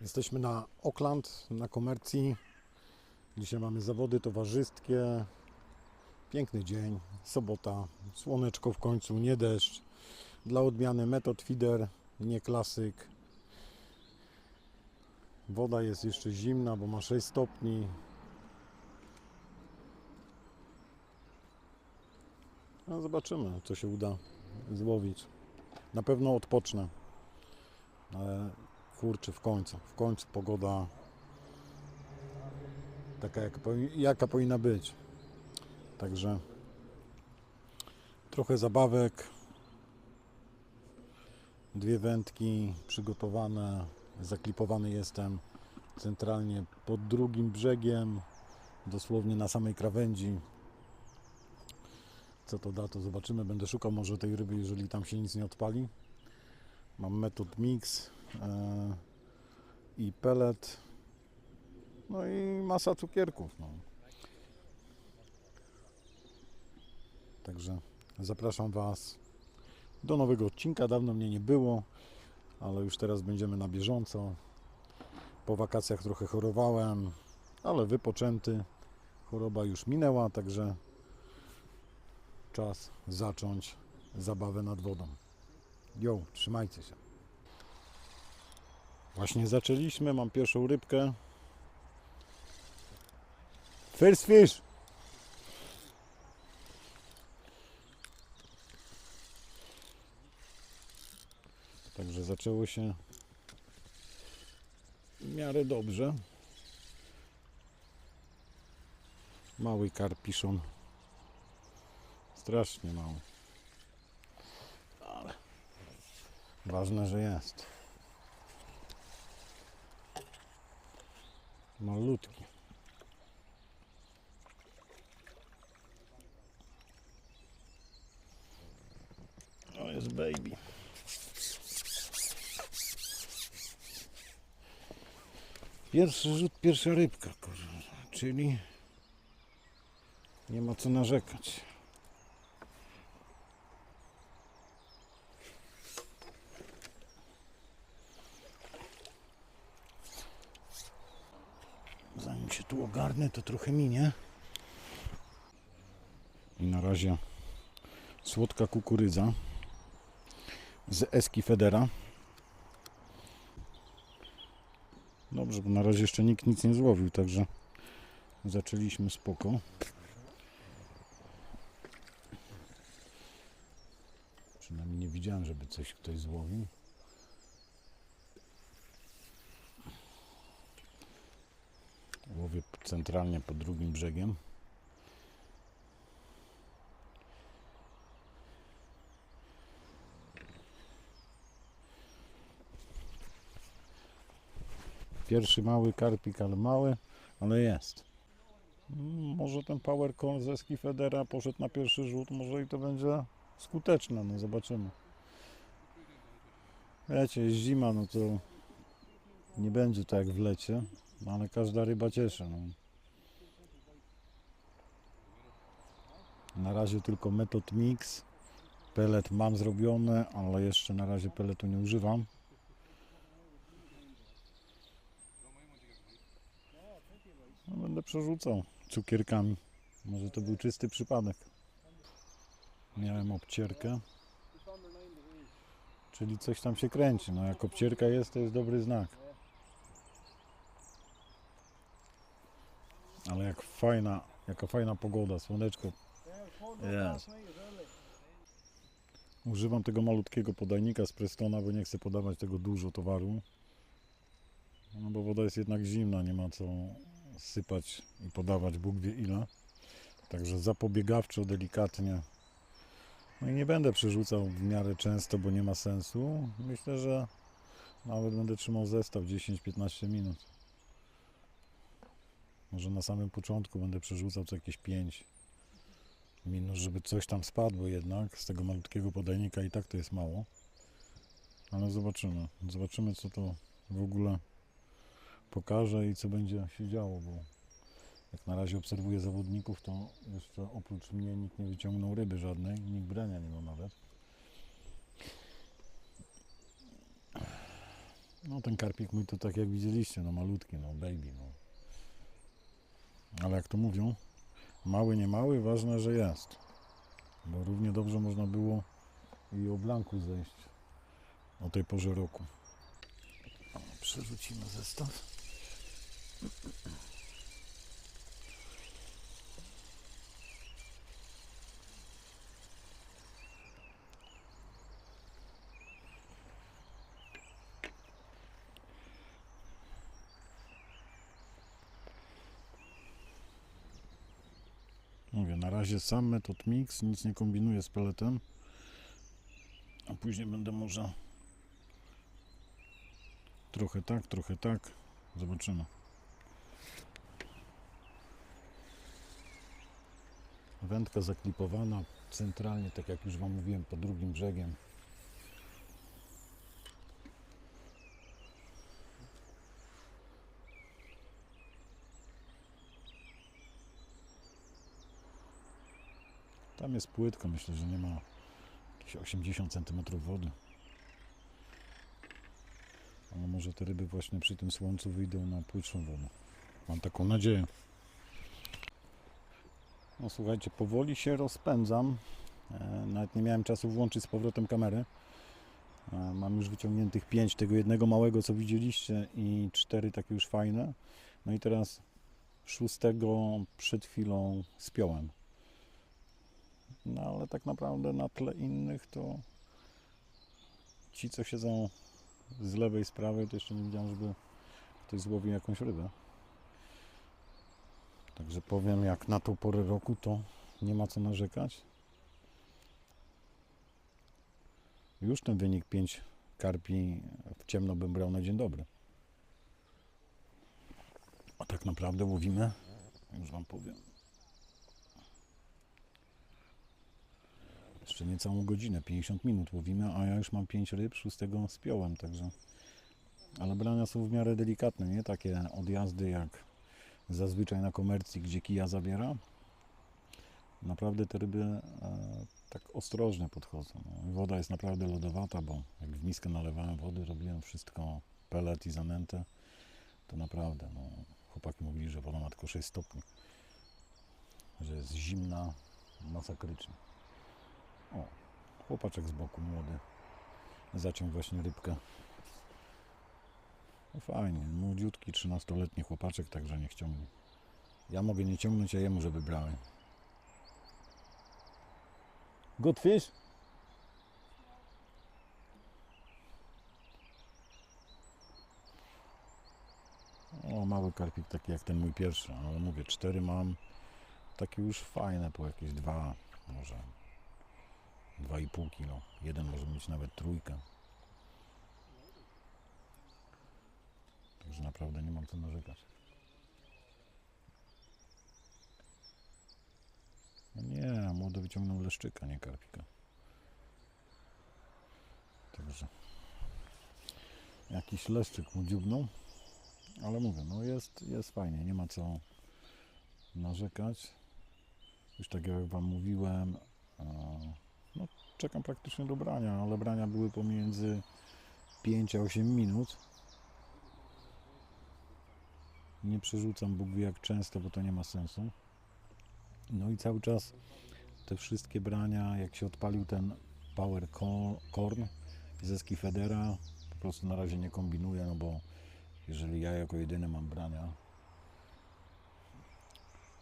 Jesteśmy na Oakland, na komercji. Dzisiaj mamy zawody towarzyskie. Piękny dzień, sobota, słoneczko w końcu, nie deszcz. Dla odmiany metod feeder, nie klasyk. Woda jest jeszcze zimna, bo ma 6 stopni. No zobaczymy, co się uda złowić. Na pewno odpocznę. Kurczę, w końcu, w końcu pogoda taka, jak, jaka powinna być. Także trochę zabawek, dwie wędki przygotowane, zaklipowany jestem centralnie pod drugim brzegiem, dosłownie na samej krawędzi. Co to da, to zobaczymy. Będę szukał może tej ryby, jeżeli tam się nic nie odpali. Mam metod mix i pellet. No i masa cukierków. No. Także zapraszam Was do nowego odcinka. Dawno mnie nie było, ale już teraz będziemy na bieżąco. Po wakacjach trochę chorowałem, ale wypoczęty. Choroba już minęła, także czas zacząć zabawę nad wodą. Jo, trzymajcie się. Właśnie zaczęliśmy, mam pierwszą rybkę. First fish! Także zaczęło się w miarę dobrze. Mały karpiszon. Strasznie mały. Ale ważne, że jest. Malutki. To jest baby. Pierwszy rzut, pierwsza rybka, kurwa. Czyli nie ma co narzekać. Ogarnę, to trochę minie. I na razie słodka kukurydza z Eski Federa. Dobrze, bo na razie jeszcze nikt nic nie złowił, także zaczęliśmy spoko. Przynajmniej nie widziałem, żeby coś ktoś złowił. Łowię centralnie pod drugim brzegiem. Pierwszy mały karpik, ale mały, ale jest. Mm, Może ten power call ze Ski Federa poszedł na pierwszy rzut, może i to będzie skuteczne, no zobaczymy. Wiecie, jest zima, no to nie będzie tak jak w lecie, no ale każda ryba cieszy. No. Na razie tylko metod mix. Pelet mam zrobiony, ale jeszcze na razie peletu nie używam. No, będę przerzucał cukierkami. Może to był czysty przypadek. Miałem obcierkę. Czyli coś tam się kręci. No jak obcierka jest, to jest dobry znak. Ale jak fajna, jaka fajna pogoda, słoneczko. Jest. Używam tego malutkiego podajnika z Prestona, bo nie chcę podawać tego dużo towaru. No bo woda jest jednak zimna, nie ma co sypać i podawać Bóg wie ile. Także zapobiegawczo, delikatnie. No i nie będę przerzucał w miarę często, bo nie ma sensu. Myślę, że nawet będę trzymał zestaw 10-15 minut. Może na samym początku będę przerzucał co jakieś 5 minut, żeby coś tam spadło jednak z tego malutkiego podajnika i tak to jest mało. Ale zobaczymy. Zobaczymy co to w ogóle pokaże i co będzie się działo, bo jak na razie obserwuję zawodników, to jeszcze oprócz mnie nikt nie wyciągnął ryby żadnej, nikt brania nie ma nawet. No ten karpik mój to tak jak widzieliście, no malutki, no baby, no. Ale jak to mówią, mały, nie mały, ważne, że jest. Bo równie dobrze można było i o blanku zejść o tej porze roku. Przerzucimy zestaw. Mówię, na razie sam metod mix, nic nie kombinuję z peletem. A później będę może trochę tak, trochę tak. Zobaczymy. Wędka zaklipowana centralnie, tak jak już Wam mówiłem, pod drugim brzegiem. Tam jest płytko, myślę, że nie ma jakieś 80 cm wody. Ale może te ryby właśnie przy tym słońcu wyjdą na płytszą wodę. Mam taką nadzieję. No słuchajcie, powoli się rozpędzam. E, Nawet nie miałem czasu włączyć z powrotem kamery. E, Mam już wyciągniętych 5 tego jednego małego, co widzieliście i 4 takie już fajne. No i teraz szóstego przed chwilą spiąłem. No ale tak naprawdę na tle innych to ci, co siedzą z lewej, z prawej, to jeszcze nie widziałem, żeby ktoś złowił jakąś rybę. Także powiem, jak na tą porę roku, to nie ma co narzekać. Już ten wynik 5 karpi w ciemno bym brał na dzień dobry. A tak naprawdę łowimy, już Wam powiem, Jeszcze niecałą godzinę, 50 minut łowimy, a ja już mam 5 ryb, szóstego spiąłem, także... Ale brania są w miarę delikatne, nie takie odjazdy jak zazwyczaj na komercji, gdzie kija zabiera. Naprawdę te ryby e, tak ostrożnie podchodzą. No, woda jest naprawdę lodowata, bo jak w miskę nalewałem wody, robiłem wszystko pelet i zanętę, to naprawdę, no, chłopaki mówili, że woda ma tylko 6 stopni, że jest zimna masakrycznie. O, chłopaczek z boku, młody. Zaciął właśnie rybkę. No fajnie, młodziutki, 13-letni chłopaczek, także niech ciągnie. Ja mogę nie ciągnąć, a jemu, żeby brały. Good fish? O, mały karpik, taki jak ten mój pierwszy, ale mówię, cztery mam. Takie już fajne, po jakieś dwa, może 2,5 kg. Jeden może mieć nawet trójkę. Także naprawdę nie mam co narzekać. No nie, młody wyciągnął leszczyka, nie karpika. Także jakiś leszczyk mu dziubnął. Ale mówię, no jest, jest fajnie, nie ma co narzekać. Już tak jak Wam mówiłem, e, no, czekam praktycznie do brania, ale brania były pomiędzy 5 a 8 minut. Nie przerzucam Bóg wie jak często, bo to nie ma sensu. No i cały czas te wszystkie brania, jak się odpalił ten Power Co- Corn ze Skifedera, po prostu na razie nie kombinuję, no bo jeżeli ja jako jedyny mam brania,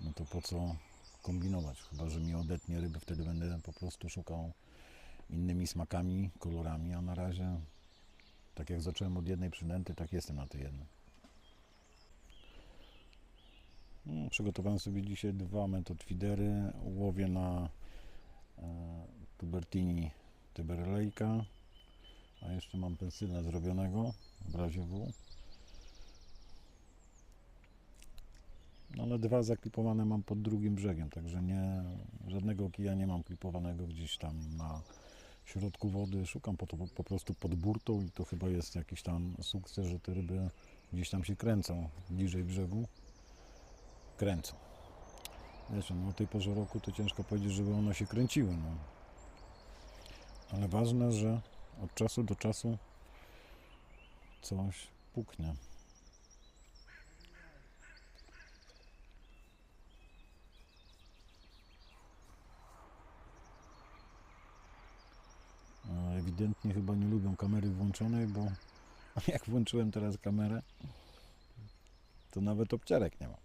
no to po co kombinować, chyba że mi odetnie ryby, wtedy będę po prostu szukał innymi smakami, kolorami, a na razie tak jak zacząłem od jednej przynęty, tak jestem na tej jednej. No, przygotowałem sobie dzisiaj dwa metod feedery, łowię na e, Tubertini Tyberlejka, a jeszcze mam pensylę zrobionego w razie W. ale dwa zaklipowane mam pod drugim brzegiem, także nie, żadnego kija nie mam klipowanego gdzieś tam na środku wody. Szukam po, to, po prostu pod burtą i to chyba jest jakiś tam sukces, że te ryby gdzieś tam się kręcą bliżej brzegu. Kręcą. Wiesz, no o tej porze roku to ciężko powiedzieć, żeby one się kręciły. No. Ale ważne, że od czasu do czasu coś puknie. A Ewidentnie chyba nie lubią kamery włączonej, bo jak włączyłem teraz kamerę, to nawet obciarek nie ma.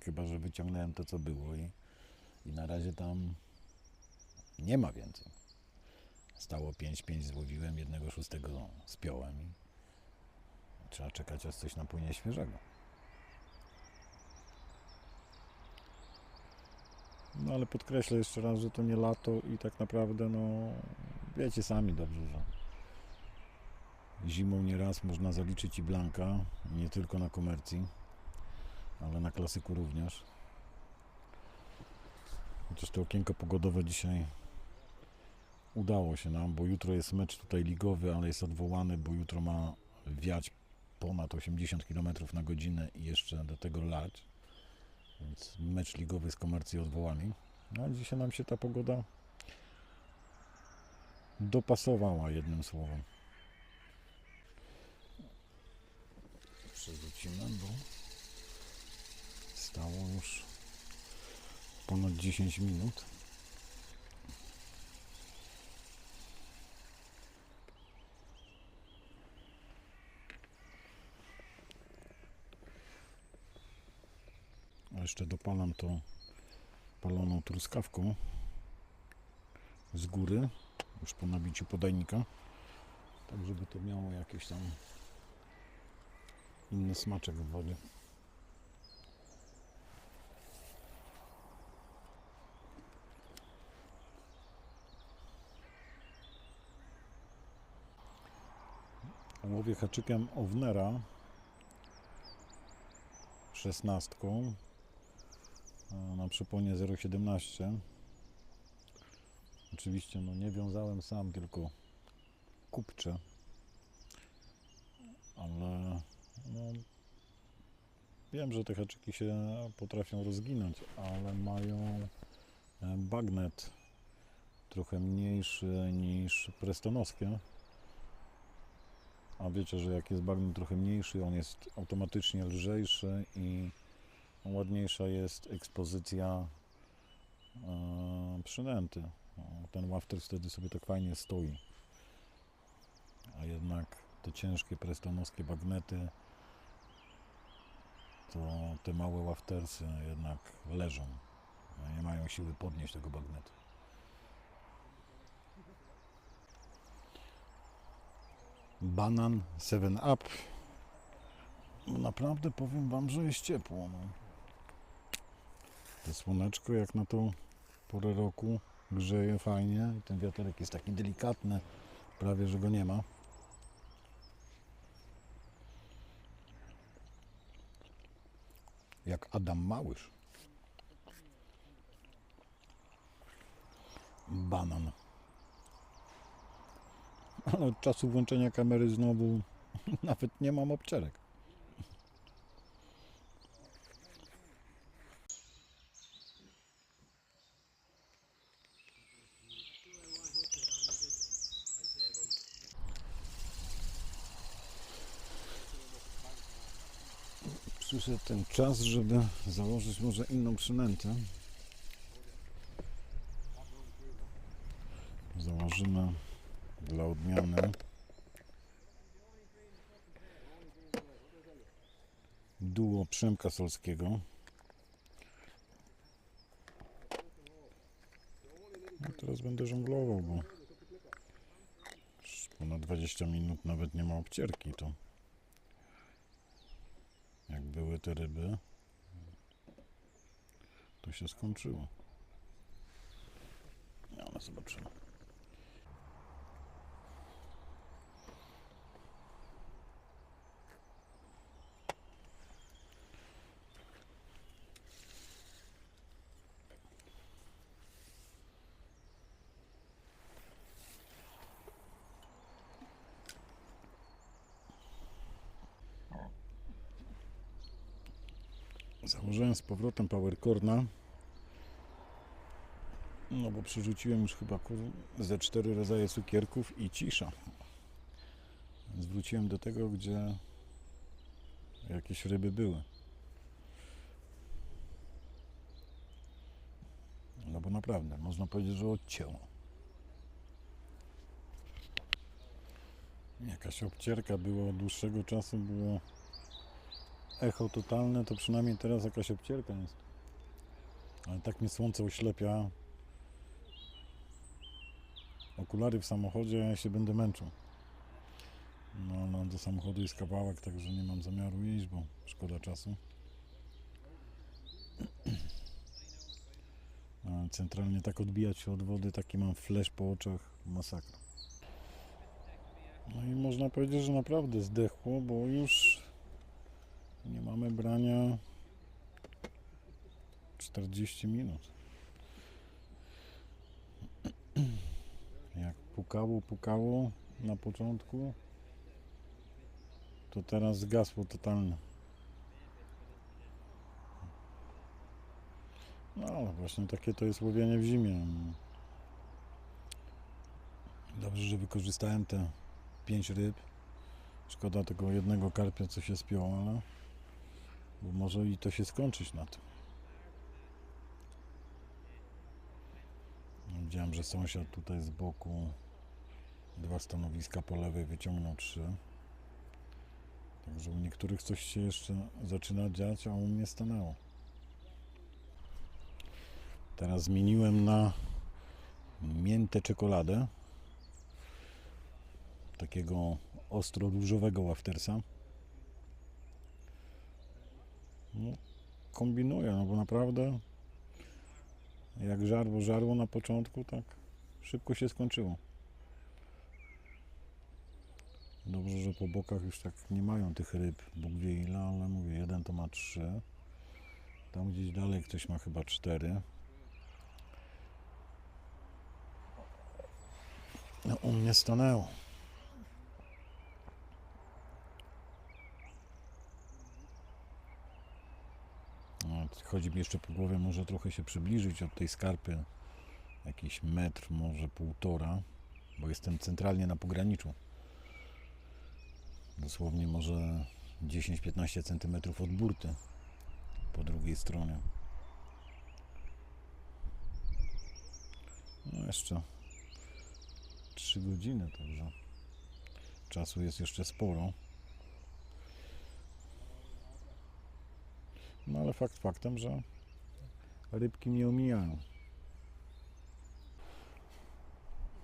Chyba, że wyciągnąłem to, co było i, i na razie tam nie ma więcej. Stało 5-5 złowiłem, jednego szóstego spiąłem i trzeba czekać, aż coś napłynie świeżego. No ale podkreślę jeszcze raz, że to nie lato i tak naprawdę, no wiecie sami dobrze, że zimą nieraz można zaliczyć i blanka, nie tylko na komercji, ale na klasyku również. Chociaż to okienko pogodowe dzisiaj udało się nam, bo jutro jest mecz tutaj ligowy, ale jest odwołany, bo jutro ma wiać ponad 80 km na godzinę i jeszcze do tego lać. Więc mecz ligowy z komercji odwołany. No a dzisiaj nam się ta pogoda dopasowała jednym słowem. Przerzucimy, bo stało już ponad 10 minut. Jeszcze dopalam to paloną truskawką z góry, już po nabiciu podajnika, tak żeby to miało jakiś tam inny smaczek w wodzie. Łowię haczykiem Ownera szesnastką na przyponie 0,17 oczywiście no nie wiązałem sam tylko kupcze. Ale no, wiem, że te haczyki się potrafią rozginąć ale mają e, bagnet trochę mniejszy niż prestonowskie a wiecie, że jak jest bagnet trochę mniejszy, on jest automatycznie lżejszy i ładniejsza jest ekspozycja e, przynęty. O, Ten łafter wtedy sobie tak fajnie stoi. A jednak te ciężkie prestonowskie bagnety to te małe łaftersy jednak leżą. Nie mają siły podnieść tego bagnetu. Banan 7 Up. No Naprawdę powiem Wam, że jest ciepło. No. Słoneczko jak na tą porę roku grzeje fajnie i ten wiaterek jest taki delikatny, prawie że go nie ma. Jak Adam Małysz. Banan. Ale od czasu włączenia kamery znowu nawet nie mam obczerek. Przyszedł ten czas, żeby założyć może inną przynętę. Założymy dla odmiany duo Przemka Solskiego. No teraz będę żonglował, bo ponad 20 minut nawet nie ma obcierki, to były te ryby, to się skończyło. Ale zobaczymy. Założyłem z powrotem powercorna. No bo przerzuciłem już chyba ze cztery rodzaje cukierków i cisza. Więc wróciłem do tego, gdzie jakieś ryby były. No bo naprawdę, można powiedzieć, że odcięło. Jakaś obcierka była od dłuższego czasu, było echo totalne, to przynajmniej teraz jakaś obcierka jest. Ale tak mnie słońce oślepia. Okulary w samochodzie, ja się będę męczył. No, no do samochodu jest kawałek, także nie mam zamiaru jeść, bo szkoda czasu. Centralnie tak odbijać się od wody, taki mam flash po oczach, masakra. No i można powiedzieć, że naprawdę zdechło, bo już nie mamy brania 40 minut. Jak pukało, pukało na początku, to teraz zgasło totalnie. No ale właśnie takie to jest łowienie w zimie. Dobrze, że wykorzystałem te 5 ryb. Szkoda tego jednego karpia, co się spiął, ale bo może i to się skończyć na tym. Widziałem, że sąsiad tutaj z boku dwa stanowiska po lewej wyciągnął trzy. Także u niektórych coś się jeszcze zaczyna dziać, a u mnie stanęło. Teraz zmieniłem na miętę czekoladę. Takiego ostro różowego waftersa. No, kombinuję, no bo naprawdę jak żarło, żarło na początku, tak szybko się skończyło. Dobrze, że po bokach już tak nie mają tych ryb, Bóg wie ile, ale mówię, jeden to ma trzy. Tam gdzieś dalej ktoś ma chyba cztery. No u mnie stanęło. Chodzi mi jeszcze po głowie, może trochę się przybliżyć od tej skarpy. Jakiś metr, może półtora, bo jestem centralnie na pograniczu. Dosłownie może 10-15 cm od burty po drugiej stronie. No jeszcze 3 godziny, także czasu jest jeszcze sporo. No ale fakt faktem, że rybki mnie omijają.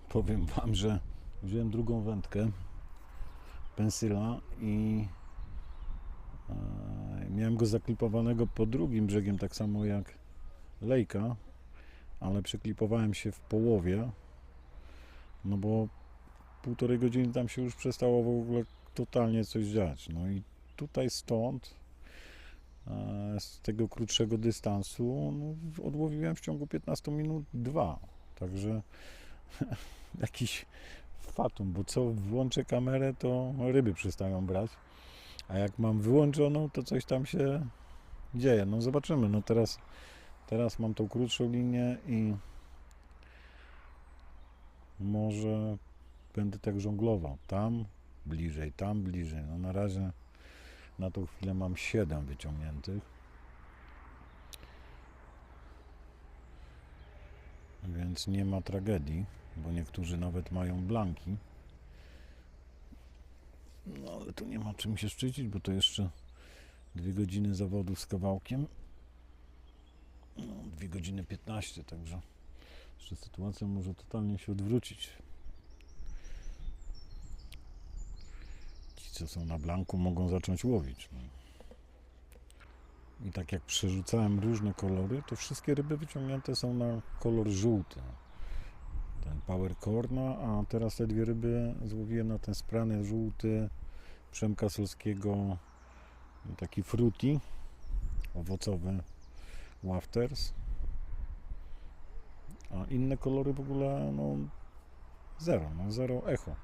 Powiem Wam, że wziąłem drugą wędkę pensyla i e, miałem go zaklipowanego pod drugim brzegiem, tak samo jak lejka, ale przyklipowałem się w połowie, no bo półtorej godziny tam się już przestało w ogóle totalnie coś dziać. No i tutaj stąd z tego krótszego dystansu no, odłowiłem w ciągu 15 minut dwa. Także jakiś fatum, bo co włączę kamerę, to ryby przestają brać, a jak mam wyłączoną, to coś tam się dzieje. No zobaczymy. No teraz, teraz mam tą krótszą linię i może będę tak żonglował. Tam bliżej, tam bliżej. No na razie na tą chwilę mam 7 wyciągniętych. Więc nie ma tragedii, bo niektórzy nawet mają blanki. No ale tu nie ma czym się szczycić, bo to jeszcze dwie godziny zawodów z kawałkiem. No, 2 godziny 15, także jeszcze sytuacja może totalnie się odwrócić. Co są na blanku, mogą zacząć łowić. No. I tak jak przerzucałem różne kolory, to wszystkie ryby wyciągnięte są na kolor żółty. Ten power corna, a teraz te dwie ryby złowiłem na ten sprany żółty Przemka Solskiego, taki fruity, owocowy wafters. A inne kolory w ogóle, no zero, no zero echo.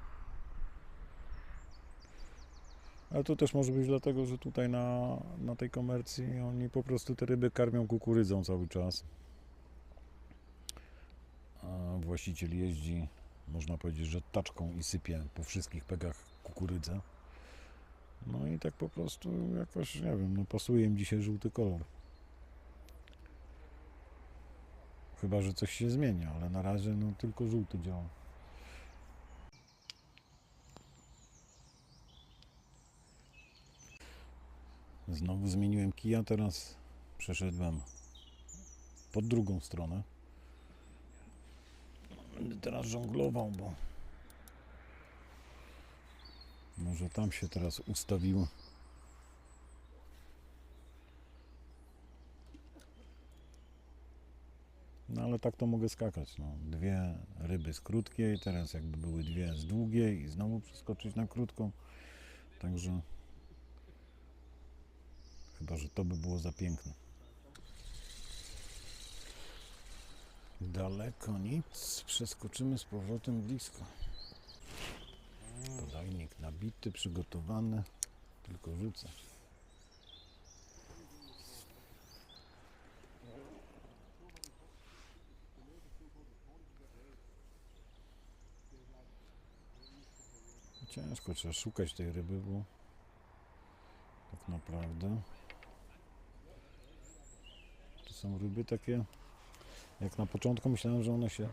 Ale to też może być dlatego, że tutaj na, na tej komercji oni po prostu te ryby karmią kukurydzą cały czas. tam właściciel jeździ, można powiedzieć, że taczką i sypie po wszystkich pegach kukurydzę. No i tak po prostu jakoś, nie wiem, no pasuje im dzisiaj żółty kolor. Chyba, że coś się zmieni, ale na razie no tylko żółty działa. Znowu zmieniłem kija, teraz przeszedłem pod drugą stronę. Będę teraz żonglował, bo może tam się teraz ustawiło. No ale tak to mogę skakać. No. Dwie ryby z krótkiej, teraz jakby były dwie z długiej i znowu przeskoczyć na krótką. Także chyba, że to by było za piękne. Daleko nic, przeskoczymy z powrotem blisko. Podajnik nabity, przygotowany, tylko rzucę. Ciężko, trzeba szukać tej ryby, bo tak naprawdę są ryby takie, jak na początku myślałem, że one się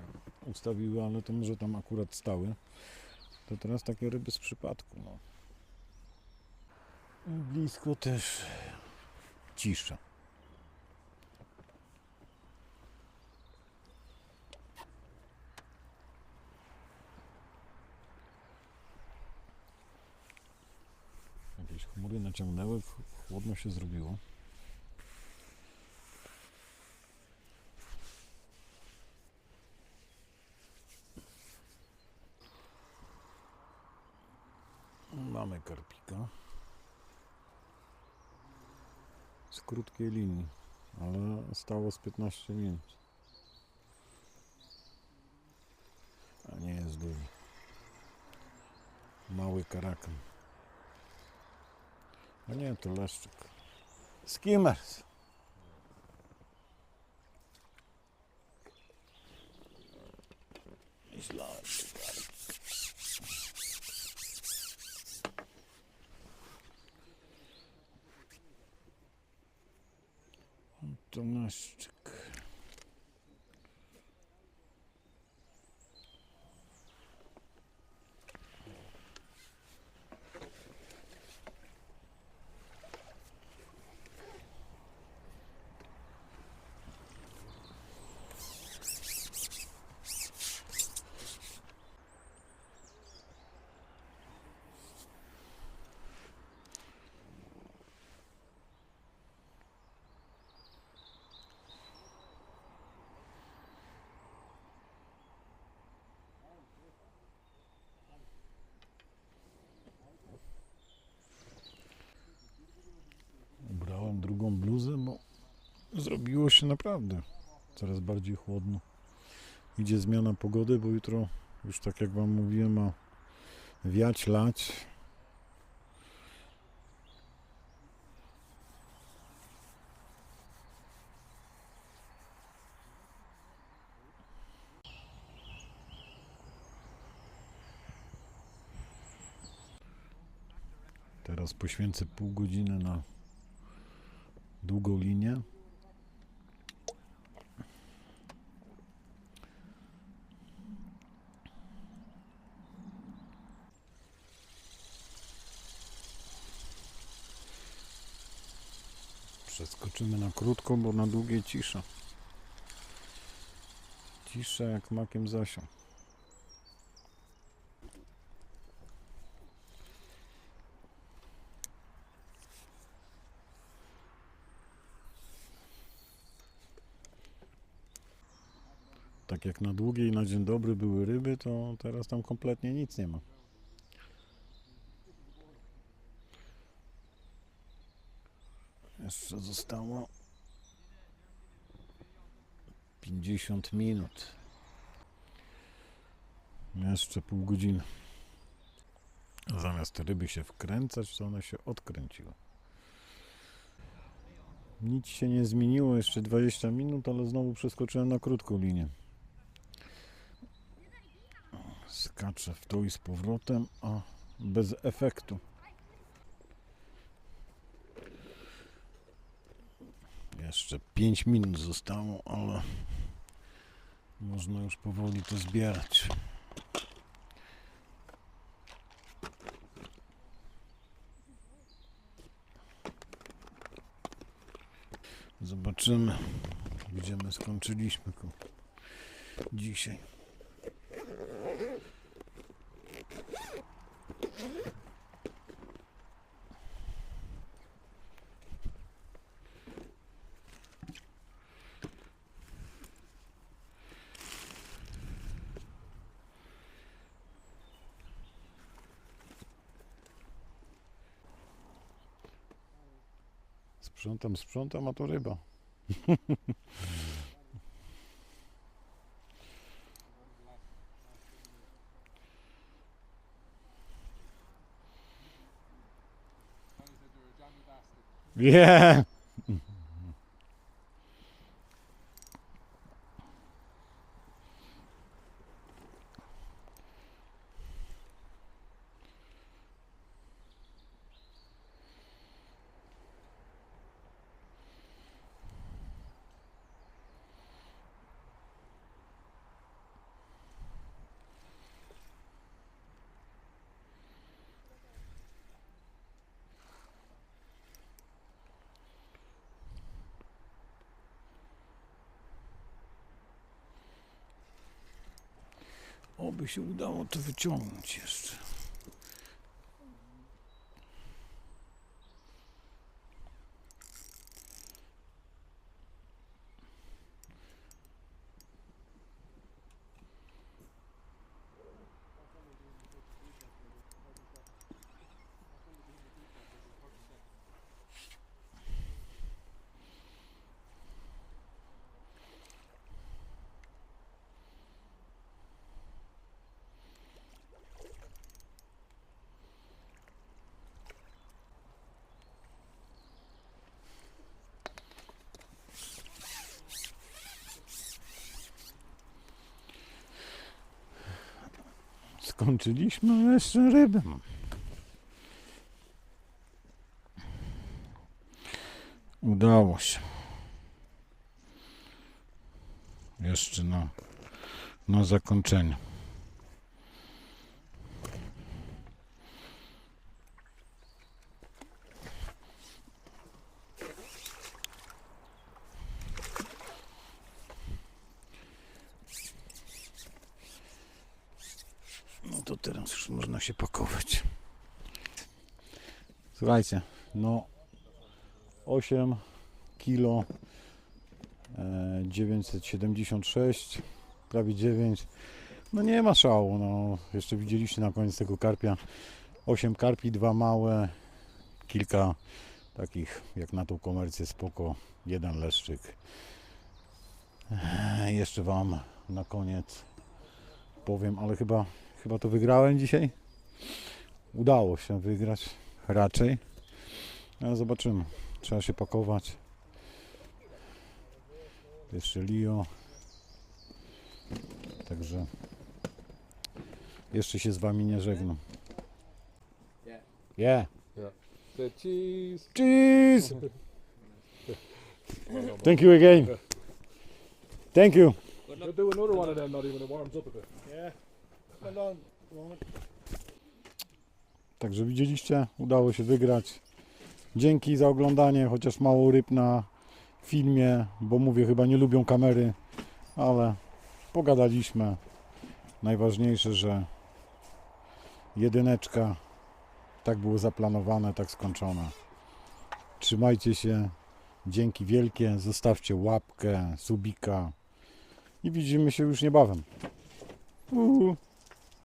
ustawiły, ale to może tam akurat stały. To teraz takie ryby z przypadku. No. Blisko też cisza. Jakieś chmury naciągnęły, ch- chłodno się zrobiło. Karpika. Z krótkiej linii, ale stało z 15 minut. A nie jest duży. Mały karakan. A nie, to leszczyk. Skimmers. Myślałem, że tak. To leszczyk. Ubrałem drugą bluzę, bo zrobiło się naprawdę coraz bardziej chłodno. Idzie zmiana pogody, bo jutro już tak jak Wam mówiłem, ma wiać, lać. Teraz poświęcę pół godziny na długą linię. Przeskoczymy na krótko, bo na długiej cisza. Cisza jak makiem zasią. Tak jak na długiej, na dzień dobry były ryby, to teraz tam kompletnie nic nie ma. Jeszcze zostało 50 minut. Jeszcze pół godziny. Zamiast ryby się wkręcać, to one się odkręciły. Nic się nie zmieniło, jeszcze 20 minut, ale znowu przeskoczyłem na krótką linię. Skaczę w to i z powrotem, a bez efektu. Jeszcze 5 minut zostało, ale można już powoli to zbierać. Zobaczymy, gdzie my skończyliśmy dzisiaj. Sprzątam, sprzątam, a to ryba. Yeah. Oby się udało to wyciągnąć jeszcze. Skończyliśmy jeszcze rybę. Udało się. Jeszcze na, na zakończenie. No to teraz już można się pakować. Słuchajcie, no 8 kilo e, 976 prawie 9 no nie ma szału no. Jeszcze widzieliście na koniec tego karpia. 8 karpi, dwa małe kilka takich jak na tą komercję spoko. Jeden leszczyk. E, jeszcze wam na koniec powiem, ale chyba chyba to wygrałem dzisiaj? Udało się wygrać raczej ale zobaczymy Trzeba się pakować. Jeszcze Lio. Także jeszcze się z wami nie żegnam. Yeah. The cheese. Cheese! Thank you again. Thank you. We'll do another one of them, not even it warms up a bit. Także widzieliście, udało się wygrać. Dzięki za oglądanie, chociaż mało ryb na filmie, bo mówię, chyba nie lubią kamery, ale pogadaliśmy. Najważniejsze, że jedyneczka, tak było zaplanowane, tak skończone. Trzymajcie się, dzięki wielkie, zostawcie łapkę, subika i widzimy się już niebawem. Uhu.